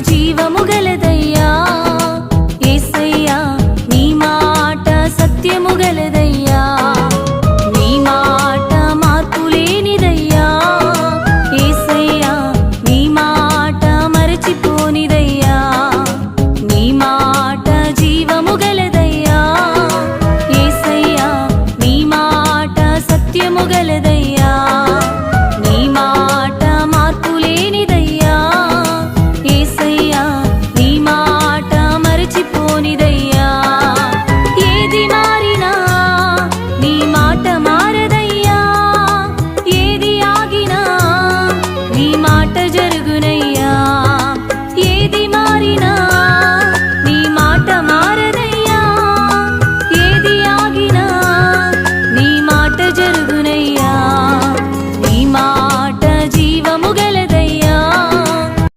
జీవ నీలోనిదయ్యా ఏది మారినా నీ మాట మారదయ్యా. ఏది ఆగినా నీ మాట జరుగునయ్యా.